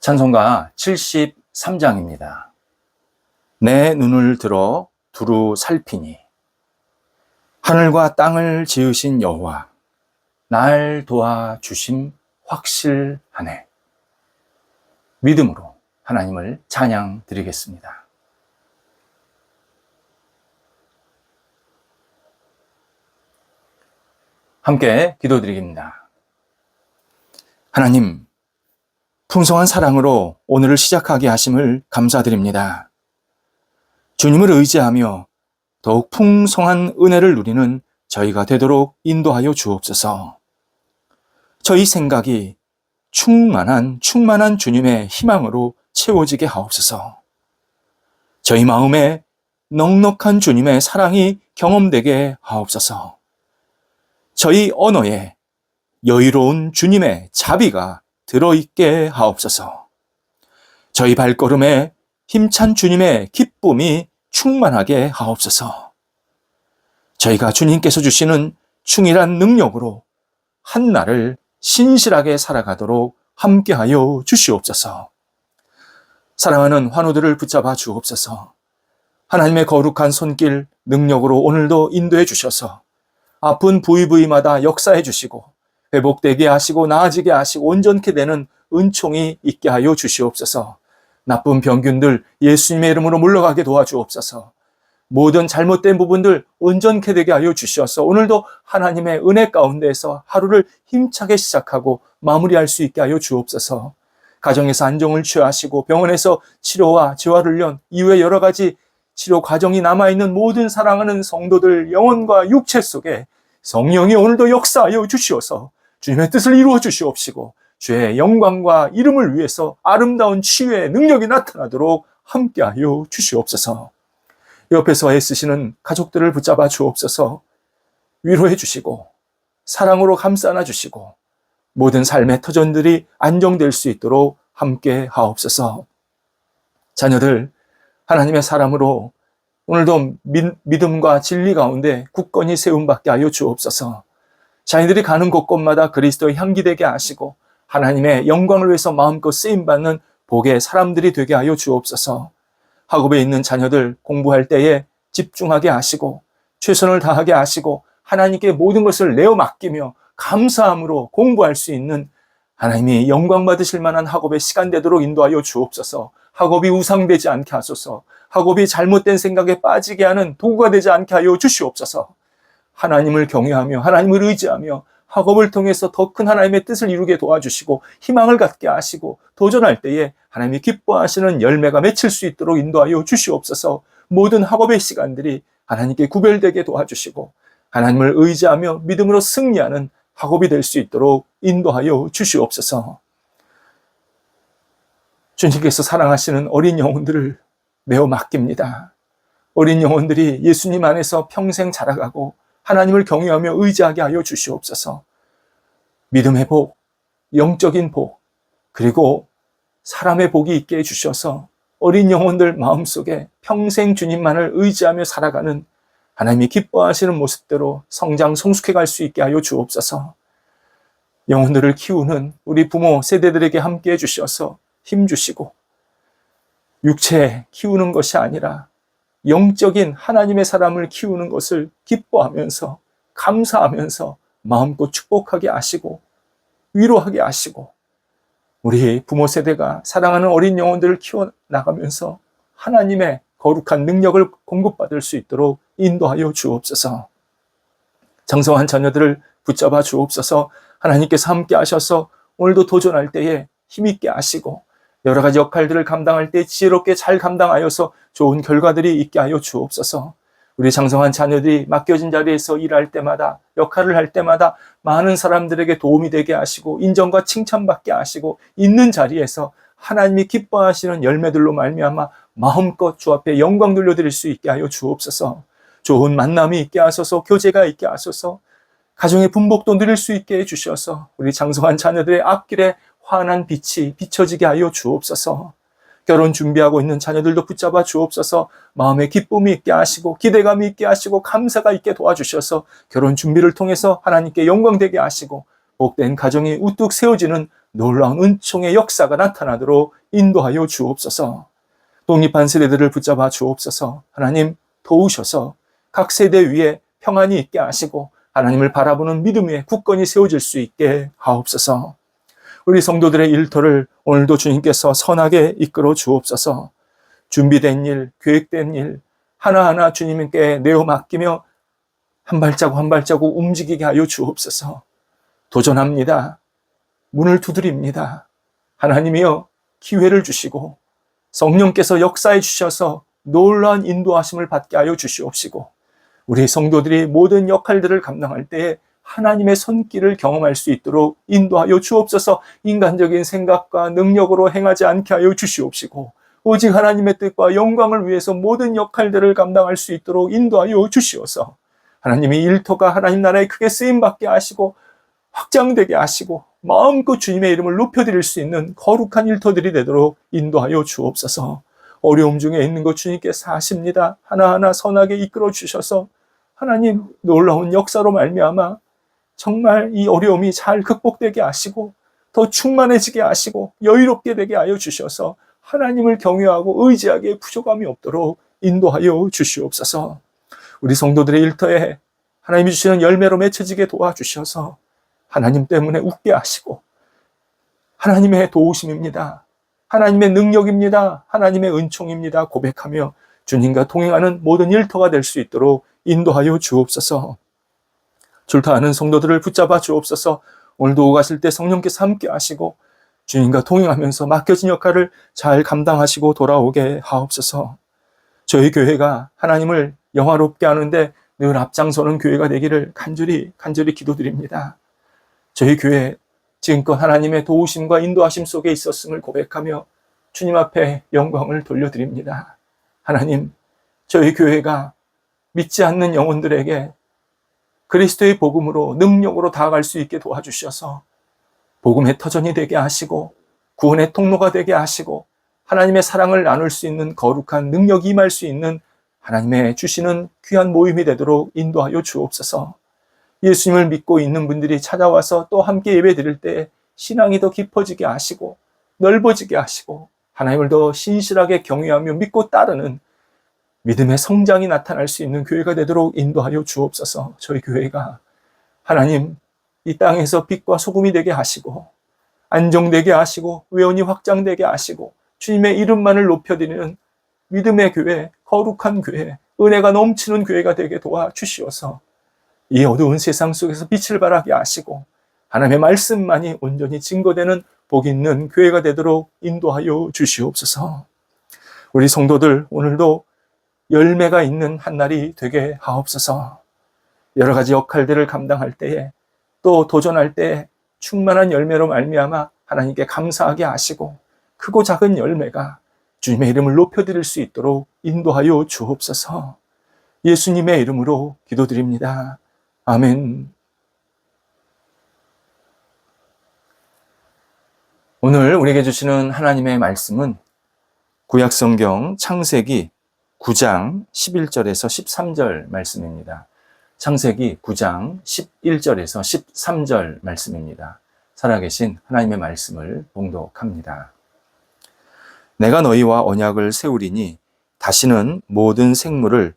찬송가 73장입니다. 내 눈을 들어 두루 살피니 하늘과 땅을 지으신 여호와 날 도와 주심 확실하네. 믿음으로 하나님을 찬양 드리겠습니다. 함께 기도드리겠습니다. 하나님, 풍성한 사랑으로 오늘을 시작하게 하심을 감사드립니다. 주님을 의지하며 더욱 풍성한 은혜를 누리는 저희가 되도록 인도하여 주옵소서. 저희 생각이 충만한, 충만한 주님의 희망으로 채워지게 하옵소서. 저희 마음에 넉넉한 주님의 사랑이 경험되게 하옵소서. 저희 언어에 여유로운 주님의 자비가 들어있게 하옵소서. 저희 발걸음에 힘찬 주님의 기쁨이 충만하게 하옵소서. 저희가 주님께서 주시는 충실한 능력으로 한 날을 신실하게 살아가도록 함께하여 주시옵소서. 사랑하는 환우들을 붙잡아 주옵소서. 하나님의 거룩한 손길 능력으로 오늘도 인도해 주셔서 아픈 부위부위마다 역사해 주시고 회복되게 하시고 나아지게 하시고 온전케 되는 은총이 있게 하여 주시옵소서. 나쁜 병균들 예수님의 이름으로 물러가게 도와주옵소서. 모든 잘못된 부분들 온전케 되게 하여 주셔서 오늘도 하나님의 은혜 가운데서 하루를 힘차게 시작하고 마무리할 수 있게 하여 주옵소서. 가정에서 안정을 취하시고 병원에서 치료와 재활훈련 이후에 여러 가지 치료 과정이 남아있는 모든 사랑하는 성도들 영혼과 육체 속에 성령이 오늘도 역사하여 주시어서 주님의 뜻을 이루어 주시옵시고 주의 영광과 이름을 위해서 아름다운 치유의 능력이 나타나도록 함께하여 주시옵소서. 옆에서 애쓰시는 가족들을 붙잡아 주옵소서 위로해 주시고 사랑으로 감싸 안 주시고 모든 삶의 터전들이 안정될 수 있도록 함께 하옵소서. 자녀들 하나님의 사람으로 오늘도 믿음과 진리 가운데 굳건히 세움받게 하여 주옵소서. 자녀들이 가는 곳곳마다 그리스도의 향기 되게 하시고 하나님의 영광을 위해서 마음껏 쓰임 받는 복의 사람들이 되게 하여 주옵소서. 학업에 있는 자녀들 공부할 때에 집중하게 하시고 최선을 다하게 하시고 하나님께 모든 것을 내어 맡기며 감사함으로 공부할 수 있는 하나님이 영광 받으실 만한 학업의 시간 되도록 인도하여 주옵소서. 학업이 우상되지 않게 하소서. 학업이 잘못된 생각에 빠지게 하는 도구가 되지 않게 하여 주시옵소서. 하나님을 경외하며 하나님을 의지하며 학업을 통해서 더 큰 하나님의 뜻을 이루게 도와주시고 희망을 갖게 하시고 도전할 때에 하나님이 기뻐하시는 열매가 맺힐 수 있도록 인도하여 주시옵소서. 모든 학업의 시간들이 하나님께 구별되게 도와주시고 하나님을 의지하며 믿음으로 승리하는 학업이 될 수 있도록 인도하여 주시옵소서. 주님께서 사랑하시는 어린 영혼들을 매우 맡깁니다. 어린 영혼들이 예수님 안에서 평생 자라가고 하나님을 경외하며 의지하게 하여 주시옵소서. 믿음의 복, 영적인 복, 그리고 사람의 복이 있게 해주셔서 어린 영혼들 마음속에 평생 주님만을 의지하며 살아가는 하나님이 기뻐하시는 모습대로 성장, 성숙해 갈 수 있게 하여 주옵소서. 영혼들을 키우는 우리 부모 세대들에게 함께 해주셔서 힘 주시고 육체 키우는 것이 아니라 영적인 하나님의 사람을 키우는 것을 기뻐하면서 감사하면서 마음껏 축복하게 하시고 위로하게 하시고 우리 부모 세대가 사랑하는 어린 영혼들을 키워 나가면서 하나님의 거룩한 능력을 공급받을 수 있도록 인도하여 주옵소서. 정성한 자녀들을 붙잡아 주옵소서. 하나님께서 함께 하셔서 오늘도 도전할 때에 힘있게 하시고 여러 가지 역할들을 감당할 때 지혜롭게 잘 감당하여서 좋은 결과들이 있게 하여 주옵소서. 우리 장성한 자녀들이 맡겨진 자리에서 일할 때마다 역할을 할 때마다 많은 사람들에게 도움이 되게 하시고 인정과 칭찬받게 하시고 있는 자리에서 하나님이 기뻐하시는 열매들로 말미암아 마음껏 주 앞에 영광 돌려드릴 수 있게 하여 주옵소서. 좋은 만남이 있게 하소서, 교제가 있게 하소서, 가정의 분복도 누릴 수 있게 해주셔서 우리 장성한 자녀들의 앞길에 환한 빛이 비춰지게 하여 주옵소서. 결혼 준비하고 있는 자녀들도 붙잡아 주옵소서 마음에 기쁨이 있게 하시고 기대감이 있게 하시고 감사가 있게 도와주셔서 결혼 준비를 통해서 하나님께 영광되게 하시고 복된 가정이 우뚝 세워지는 놀라운 은총의 역사가 나타나도록 인도하여 주옵소서. 독립한 세대들을 붙잡아 주옵소서. 하나님 도우셔서 각 세대 위에 평안이 있게 하시고 하나님을 바라보는 믿음의 굳건히 세워질 수 있게 하옵소서. 우리 성도들의 일터를 오늘도 주님께서 선하게 이끌어 주옵소서. 준비된 일, 계획된 일 하나하나 주님께 내어 맡기며 한 발자국 한 발자국 움직이게 하여 주옵소서. 도전합니다. 문을 두드립니다. 하나님이여 기회를 주시고 성령께서 역사해 주셔서 놀라운 인도하심을 받게 하여 주시옵시고 우리 성도들이 모든 역할들을 감당할 때에 하나님의 손길을 경험할 수 있도록 인도하여 주옵소서 인간적인 생각과 능력으로 행하지 않게 하여 주시옵시고 오직 하나님의 뜻과 영광을 위해서 모든 역할들을 감당할 수 있도록 인도하여 주시옵소서 하나님의 일터가 하나님 나라에 크게 쓰임받게 하시고 확장되게 하시고 마음껏 주님의 이름을 높여드릴 수 있는 거룩한 일터들이 되도록 인도하여 주옵소서. 어려움 중에 있는 것 주님께서 아십니다. 하나하나 선하게 이끌어 주셔서 하나님 놀라운 역사로 말미암아 정말 이 어려움이 잘 극복되게 하시고 더 충만해지게 하시고 여유롭게 되게 하여 주셔서 하나님을 경외하고 의지하기에 부족함이 없도록 인도하여 주시옵소서. 우리 성도들의 일터에 하나님이 주시는 열매로 맺혀지게 도와주셔서 하나님 때문에 웃게 하시고 하나님의 도우심입니다. 하나님의 능력입니다. 하나님의 은총입니다. 고백하며 주님과 동행하는 모든 일터가 될 수 있도록 인도하여 주옵소서. 출타하는 성도들을 붙잡아 주옵소서. 오늘도 오가실 때 성령께서 함께 하시고 주님과 동행하면서 맡겨진 역할을 잘 감당하시고 돌아오게 하옵소서. 저희 교회가 하나님을 영화롭게 하는데 늘 앞장서는 교회가 되기를 간절히 간절히 기도드립니다. 저희 교회 지금껏 하나님의 도우심과 인도하심 속에 있었음을 고백하며 주님 앞에 영광을 돌려드립니다. 하나님, 저희 교회가 믿지 않는 영혼들에게 그리스도의 복음으로 능력으로 다가갈 수 있게 도와주셔서 복음의 터전이 되게 하시고 구원의 통로가 되게 하시고 하나님의 사랑을 나눌 수 있는 거룩한 능력이 임할 수 있는 하나님의 주시는 귀한 모임이 되도록 인도하여 주옵소서. 예수님을 믿고 있는 분들이 찾아와서 또 함께 예배 드릴 때 신앙이 더 깊어지게 하시고 넓어지게 하시고 하나님을 더 신실하게 경외하며 믿고 따르는 믿음의 성장이 나타날 수 있는 교회가 되도록 인도하여 주옵소서. 저희 교회가 하나님 이 땅에서 빛과 소금이 되게 하시고 안정되게 하시고 외원이 확장되게 하시고 주님의 이름만을 높여드리는 믿음의 교회, 거룩한 교회, 은혜가 넘치는 교회가 되게 도와 주시옵소서. 이 어두운 세상 속에서 빛을 발하게 하시고 하나님의 말씀만이 온전히 증거되는 복 있는 교회가 되도록 인도하여 주시옵소서. 우리 성도들 오늘도 열매가 있는 한 날이 되게 하옵소서. 여러 가지 역할들을 감당할 때에 또 도전할 때에 충만한 열매로 말미암아 하나님께 감사하게 하시고 크고 작은 열매가 주님의 이름을 높여드릴 수 있도록 인도하여 주옵소서. 예수님의 이름으로 기도드립니다. 아멘. 오늘 우리에게 주시는 하나님의 말씀은 구약성경 창세기 9장 11절에서 13절 말씀입니다. 창세기 9장 11절에서 13절 말씀입니다. 살아계신 하나님의 말씀을 봉독합니다. 내가 너희와 언약을 세우리니 다시는 모든 생물을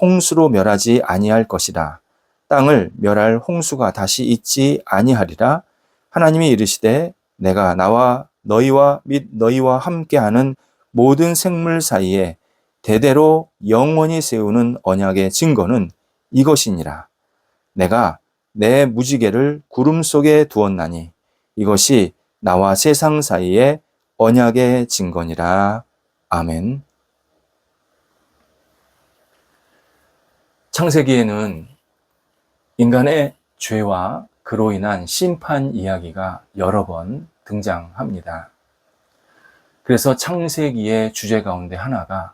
홍수로 멸하지 아니할 것이다. 땅을 멸할 홍수가 다시 있지 아니하리라 하나님이 이르시되 내가 나와 너희와 및 너희와 함께하는 모든 생물 사이에 대대로 영원히 세우는 언약의 증거는 이것이니라. 내가 내 무지개를 구름 속에 두었나니 이것이 나와 세상 사이에 언약의 증거니라. 아멘. 창세기에는 인간의 죄와 그로 인한 심판 이야기가 여러 번 등장합니다. 그래서 창세기의 주제 가운데 하나가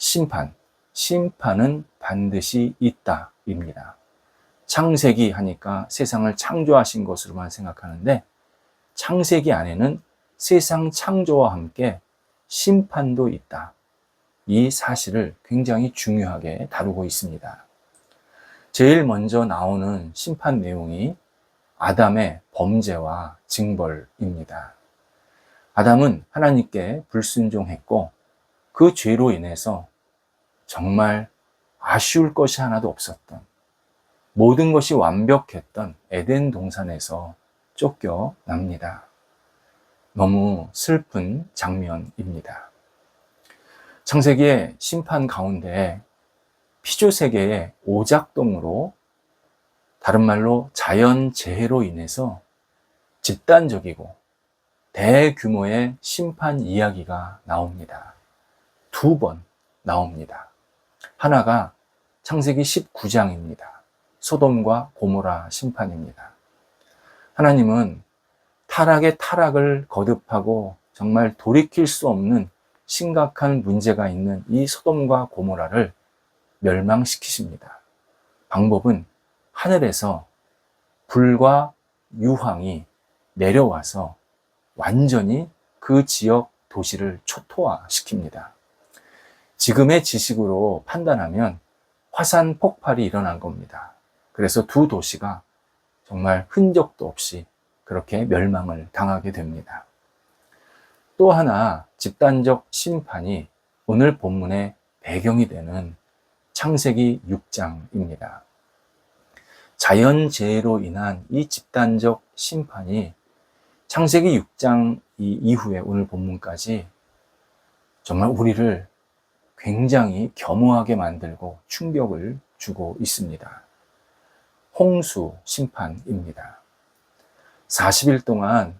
심판, 심판은 반드시 있다 입니다. 창세기 하니까 세상을 창조하신 것으로만 생각하는데 창세기 안에는 세상 창조와 함께 심판도 있다. 이 사실을 굉장히 중요하게 다루고 있습니다. 제일 먼저 나오는 심판 내용이 아담의 범죄와 징벌입니다. 아담은 하나님께 불순종했고 그 죄로 인해서 정말 아쉬울 것이 하나도 없었던 모든 것이 완벽했던 에덴 동산에서 쫓겨납니다. 너무 슬픈 장면입니다. 창세기의 심판 가운데 피조세계의 오작동으로 다른 말로 자연재해로 인해서 집단적이고 대규모의 심판 이야기가 나옵니다. 두 번 나옵니다. 하나가 창세기 19장입니다. 소돔과 고모라 심판입니다. 하나님은 타락의 타락을 거듭하고 정말 돌이킬 수 없는 심각한 문제가 있는 이 소돔과 고모라를 멸망시키십니다. 방법은 하늘에서 불과 유황이 내려와서 완전히 그 지역 도시를 초토화시킵니다. 지금의 지식으로 판단하면 화산 폭발이 일어난 겁니다. 그래서 두 도시가 정말 흔적도 없이 그렇게 멸망을 당하게 됩니다. 또 하나 집단적 심판이 오늘 본문의 배경이 되는 창세기 6장입니다. 자연재해로 인한 이 집단적 심판이 창세기 6장 이후에 오늘 본문까지 정말 우리를 굉장히 겸허하게 만들고 충격을 주고 있습니다. 홍수 심판입니다. 40일 동안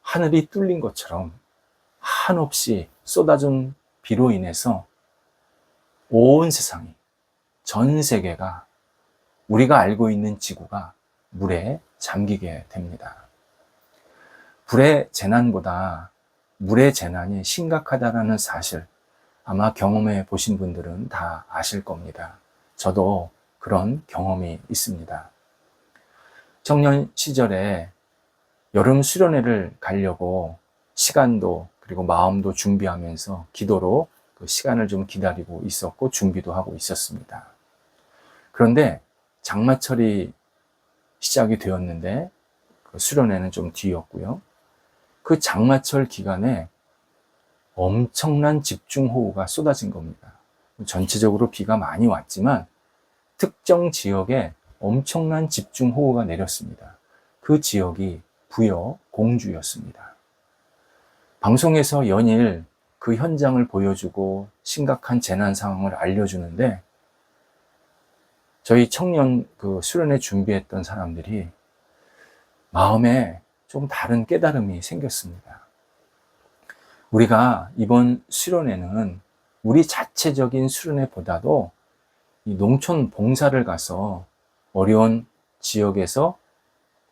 하늘이 뚫린 것처럼 한없이 쏟아진 비로 인해서 온 세상이, 전 세계가 우리가 알고 있는 지구가 물에 잠기게 됩니다. 불의 재난보다 물의 재난이 심각하다라는 사실 아마 경험해 보신 분들은 다 아실 겁니다. 저도 그런 경험이 있습니다. 청년 시절에 여름 수련회를 가려고 시간도 그리고 마음도 준비하면서 기도로 그 시간을 좀 기다리고 있었고 준비도 하고 있었습니다. 그런데 장마철이 시작이 되었는데 그 수련회는 좀 뒤였고요. 그 장마철 기간에 엄청난 집중호우가 쏟아진 겁니다. 전체적으로 비가 많이 왔지만 특정 지역에 엄청난 집중호우가 내렸습니다. 그 지역이 부여 공주였습니다. 방송에서 연일 그 현장을 보여주고 심각한 재난 상황을 알려주는데 저희 청년 그 수련회 준비했던 사람들이 마음에 좀 다른 깨달음이 생겼습니다. 우리가 이번 수련회는 우리 자체적인 수련회보다도 이 농촌 봉사를 가서 어려운 지역에서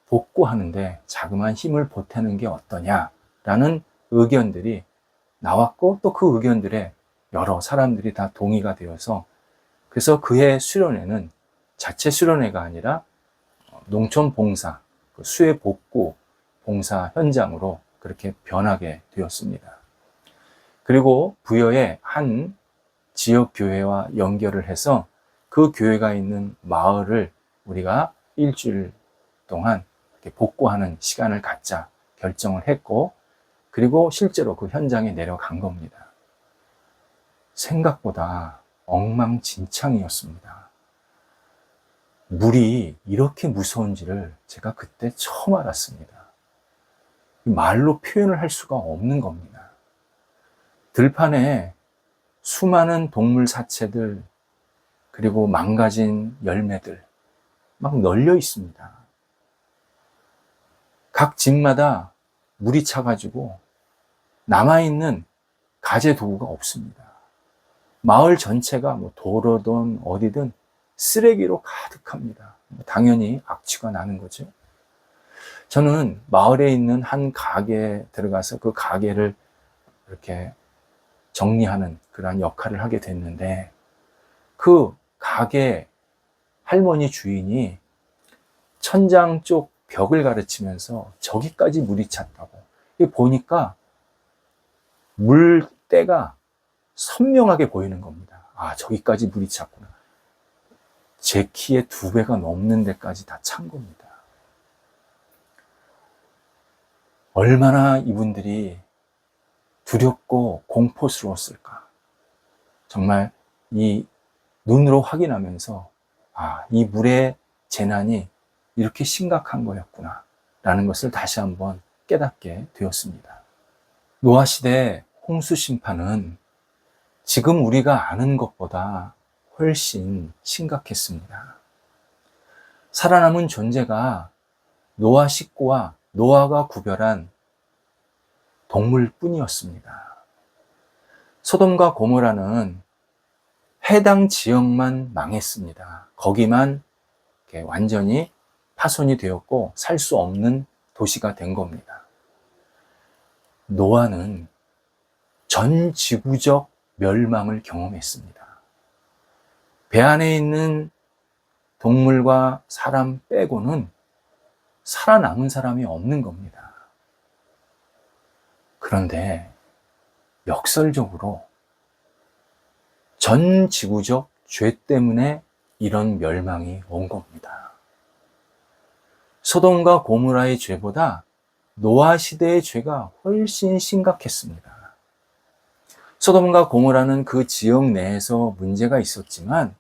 복구하는데 자그마한 힘을 보태는 게 어떠냐라는 의견들이 나왔고 또 그 의견들에 여러 사람들이 다 동의가 되어서 그래서 그해 수련회는 자체 수련회가 아니라 농촌 봉사, 그 수해 복구 봉사 현장으로 그렇게 변하게 되었습니다. 그리고 부여의 한 지역 교회와 연결을 해서 그 교회가 있는 마을을 우리가 일주일 동안 복구하는 시간을 갖자 결정을 했고, 그리고 실제로 그 현장에 내려간 겁니다. 생각보다 엉망진창이었습니다. 물이 이렇게 무서운지를 제가 그때 처음 알았습니다. 말로 표현을 할 수가 없는 겁니다. 들판에 수많은 동물 사체들, 그리고 망가진 열매들, 막 널려 있습니다. 각 집마다 물이 차가지고 남아있는 가재 도구가 없습니다. 마을 전체가 뭐 도로든 어디든 쓰레기로 가득합니다. 당연히 악취가 나는 거죠. 저는 마을에 있는 한 가게에 들어가서 그 가게를 이렇게 정리하는 그러한 역할을 하게 됐는데 그 가게 할머니 주인이 천장 쪽 벽을 가르치면서 저기까지 물이 찼다고. 보니까 물때가 선명하게 보이는 겁니다. 아, 저기까지 물이 찼구나. 제 키의 두 배가 넘는 데까지 다 찬 겁니다. 얼마나 이분들이 두렵고 공포스러웠을까. 정말 이 눈으로 확인하면서, 아, 이 물의 재난이 이렇게 심각한 거였구나. 라는 것을 다시 한번 깨닫게 되었습니다. 노아 시대 홍수 심판은 지금 우리가 아는 것보다 훨씬 심각했습니다. 살아남은 존재가 노아 식구와 노아가 구별한 동물뿐이었습니다. 소돔과 고모라는 해당 지역만 망했습니다. 거기만 완전히 파손이 되었고 살 수 없는 도시가 된 겁니다. 노아는 전 지구적 멸망을 경험했습니다. 배 안에 있는 동물과 사람 빼고는 살아남은 사람이 없는 겁니다. 그런데 역설적으로 전 지구적 죄 때문에 이런 멸망이 온 겁니다. 소돔과 고무라의 죄보다 노아 시대의 죄가 훨씬 심각했습니다. 소돔과 고모라는 그 지역 내에서 문제가 있었지만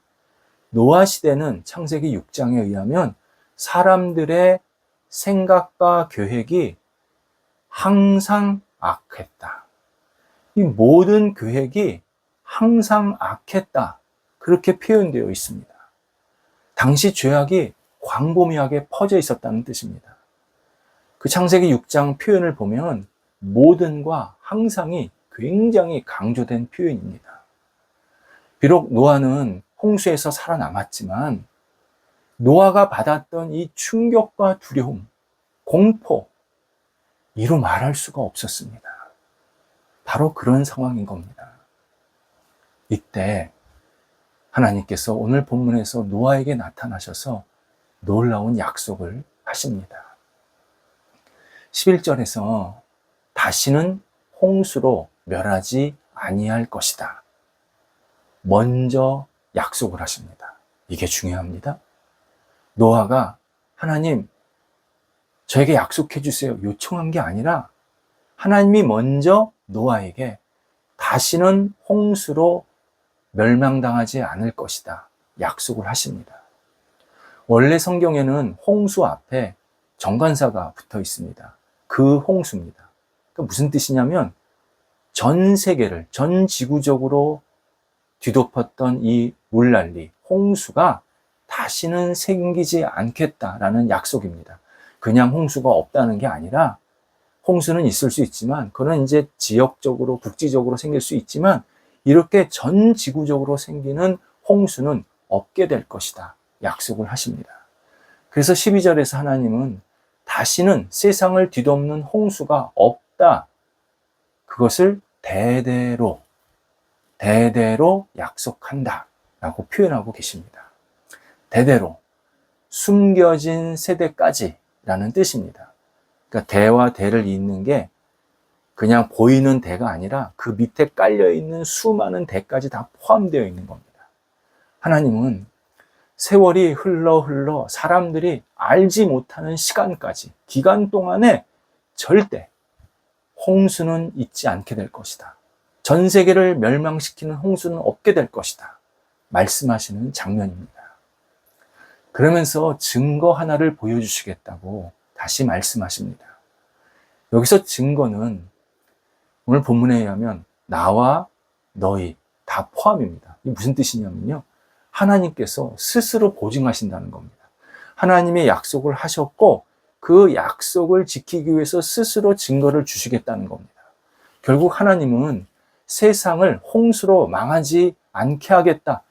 노아 시대는 창세기 6장에 의하면 사람들의 생각과 계획이 항상 악했다. 이 모든 계획이 항상 악했다. 그렇게 표현되어 있습니다. 당시 죄악이 광범위하게 퍼져 있었다는 뜻입니다. 그 창세기 6장 표현을 보면 모든과 항상이 굉장히 강조된 표현입니다. 비록 노아는 홍수에서 살아남았지만 노아가 받았던 이 충격과 두려움, 공포, 이로 말할 수가 없었습니다. 바로 그런 상황인 겁니다. 이때 하나님께서 오늘 본문에서 노아에게 나타나셔서 놀라운 약속을 하십니다. 11절에서 다시는 홍수로 멸하지 아니할 것이다. 먼저 약속을 하십니다. 이게 중요합니다. 노아가 하나님, 저에게 약속해 주세요. 요청한 게 아니라 하나님이 먼저 노아에게 다시는 홍수로 멸망당하지 않을 것이다. 약속을 하십니다. 원래 성경에는 홍수 앞에 정관사가 붙어 있습니다. 그 홍수입니다. 그러니까 무슨 뜻이냐면 전 세계를, 전 지구적으로 뒤덮었던 이 물난리, 홍수가 다시는 생기지 않겠다라는 약속입니다. 그냥 홍수가 없다는 게 아니라 홍수는 있을 수 있지만 그는 이제 지역적으로 국지적으로 생길 수 있지만 이렇게 전 지구적으로 생기는 홍수는 없게 될 것이다. 약속을 하십니다. 그래서 12절에서 하나님은 다시는 세상을 뒤덮는 홍수가 없다. 그것을 대대로, 대대로 약속한다. 라고 표현하고 계십니다. 대대로, 숨겨진 세대까지 라는 뜻입니다. 그러니까 대와 대를 잇는 게 그냥 보이는 대가 아니라 그 밑에 깔려 있는 수많은 대까지 다 포함되어 있는 겁니다. 하나님은 세월이 흘러 흘러 사람들이 알지 못하는 시간까지, 기간 동안에 절대 홍수는 있지 않게 될 것이다. 전 세계를 멸망시키는 홍수는 없게 될 것이다. 말씀하시는 장면입니다. 그러면서 증거 하나를 보여주시겠다고 다시 말씀하십니다. 여기서 증거는 오늘 본문에 의하면 나와 너희 다 포함입니다. 이 무슨 뜻이냐면요. 하나님께서 스스로 보증하신다는 겁니다. 하나님의 약속을 하셨고 그 약속을 지키기 위해서 스스로 증거를 주시겠다는 겁니다. 결국 하나님은 세상을 홍수로 망하지 않게 하겠다.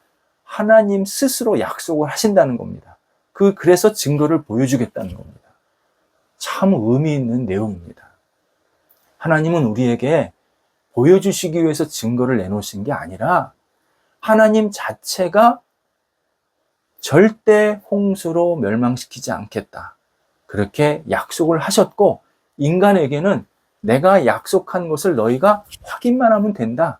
하나님 스스로 약속을 하신다는 겁니다. 그, 그래서 증거를 보여주겠다는 겁니다. 참 의미 있는 내용입니다. 하나님은 우리에게 보여주시기 위해서 증거를 내놓으신 게 아니라 하나님 자체가 절대 홍수로 멸망시키지 않겠다. 그렇게 약속을 하셨고 인간에게는 내가 약속한 것을 너희가 확인만 하면 된다.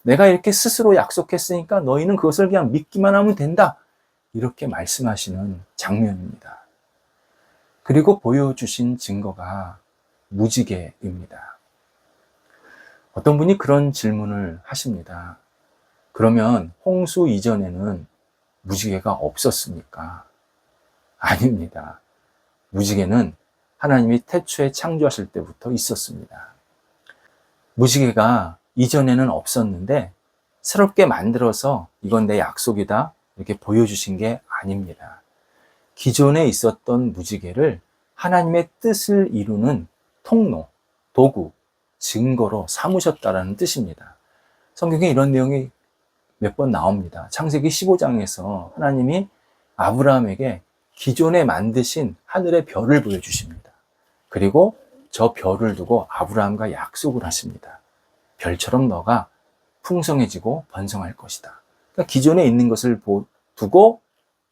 내가 이렇게 스스로 약속했으니까 너희는 그것을 그냥 믿기만 하면 된다. 이렇게 말씀하시는 장면입니다. 그리고 보여주신 증거가 무지개입니다. 어떤 분이 그런 질문을 하십니다. 그러면 홍수 이전에는 무지개가 없었습니까? 아닙니다. 무지개는 하나님이 태초에 창조하실 때부터 있었습니다. 무지개가 이전에는 없었는데 새롭게 만들어서 이건 내 약속이다 이렇게 보여주신 게 아닙니다. 기존에 있었던 무지개를 하나님의 뜻을 이루는 통로, 도구, 증거로 삼으셨다라는 뜻입니다. 성경에 이런 내용이 몇 번 나옵니다. 창세기 15장에서 하나님이 아브라함에게 기존에 만드신 하늘의 별을 보여주십니다. 그리고 저 별을 두고 아브라함과 약속을 하십니다. 별처럼 너가 풍성해지고 번성할 것이다. 그러니까 기존에 있는 것을 두고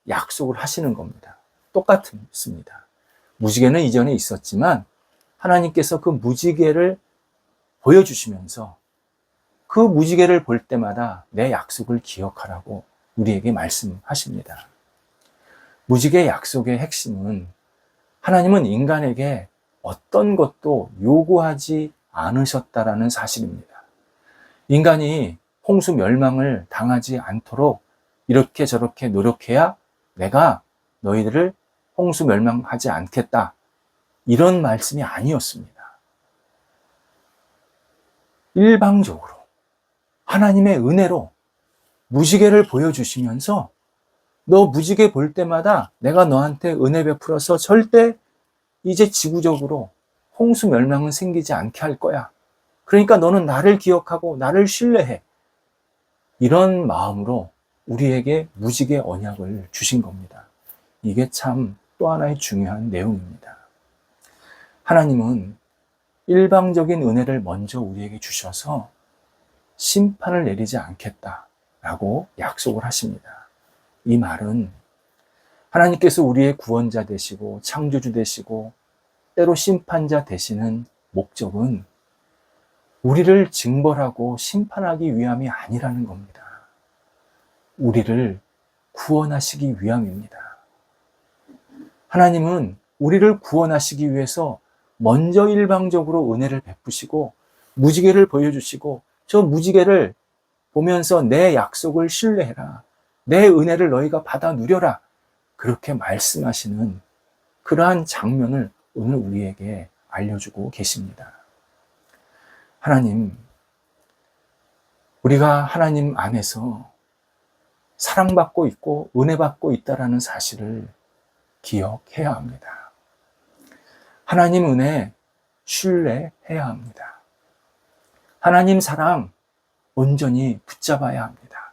약속을 하시는 겁니다. 똑같습니다. 무지개는 이전에 있었지만 하나님께서 그 무지개를 보여주시면서 그 무지개를 볼 때마다 내 약속을 기억하라고 우리에게 말씀하십니다. 무지개 약속의 핵심은 하나님은 인간에게 어떤 것도 요구하지 않으셨다라는 사실입니다. 인간이 홍수 멸망을 당하지 않도록 이렇게 저렇게 노력해야 내가 너희들을 홍수 멸망하지 않겠다. 이런 말씀이 아니었습니다. 일방적으로 하나님의 은혜로 무지개를 보여주시면서 너 무지개 볼 때마다 내가 너한테 은혜 베풀어서 절대 이제 지구적으로 홍수 멸망은 생기지 않게 할 거야. 그러니까 너는 나를 기억하고 나를 신뢰해. 이런 마음으로 우리에게 무지개 언약을 주신 겁니다. 이게 참 또 하나의 중요한 내용입니다. 하나님은 일방적인 은혜를 먼저 우리에게 주셔서 심판을 내리지 않겠다라고 약속을 하십니다. 이 말은 하나님께서 우리의 구원자 되시고 창조주 되시고 때로 심판자 되시는 목적은 우리를 징벌하고 심판하기 위함이 아니라는 겁니다. 우리를 구원하시기 위함입니다. 하나님은 우리를 구원하시기 위해서 먼저 일방적으로 은혜를 베푸시고 무지개를 보여주시고 저 무지개를 보면서 내 약속을 신뢰해라. 내 은혜를 너희가 받아 누려라. 그렇게 말씀하시는 그러한 장면을 오늘 우리에게 알려주고 계십니다. 하나님, 우리가 하나님 안에서 사랑받고 있고 은혜받고 있다라는 사실을 기억해야 합니다. 하나님 은혜 신뢰해야 합니다. 하나님 사랑 온전히 붙잡아야 합니다.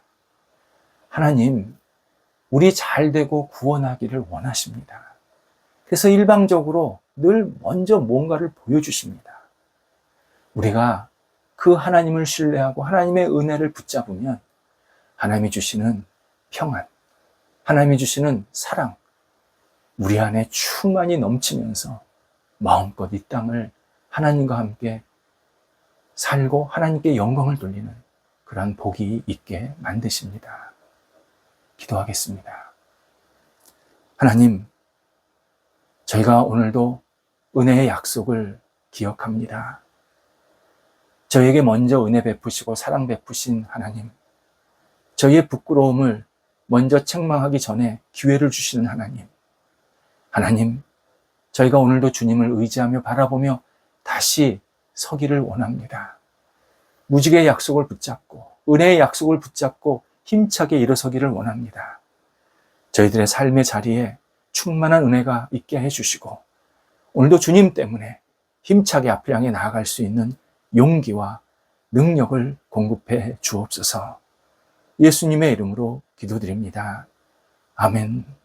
하나님, 우리 잘 되고 구원하기를 원하십니다. 그래서 일방적으로 늘 먼저 뭔가를 보여주십니다. 우리가 그 하나님을 신뢰하고 하나님의 은혜를 붙잡으면 하나님이 주시는 평안, 하나님이 주시는 사랑, 우리 안에 충만히 넘치면서 마음껏 이 땅을 하나님과 함께 살고 하나님께 영광을 돌리는 그러한 복이 있게 만드십니다. 기도하겠습니다. 하나님, 저희가 오늘도 은혜의 약속을 기억합니다. 저에게 먼저 은혜 베푸시고 사랑 베푸신 하나님, 저희의 부끄러움을 먼저 책망하기 전에 기회를 주시는 하나님, 하나님, 저희가 오늘도 주님을 의지하며 바라보며 다시 서기를 원합니다. 무지개의 약속을 붙잡고 은혜의 약속을 붙잡고 힘차게 일어서기를 원합니다. 저희들의 삶의 자리에 충만한 은혜가 있게 해주시고 오늘도 주님 때문에 힘차게 앞을 향해 나아갈 수 있는 용기와 능력을 공급해 주옵소서 예수님의 이름으로 기도드립니다. 아멘.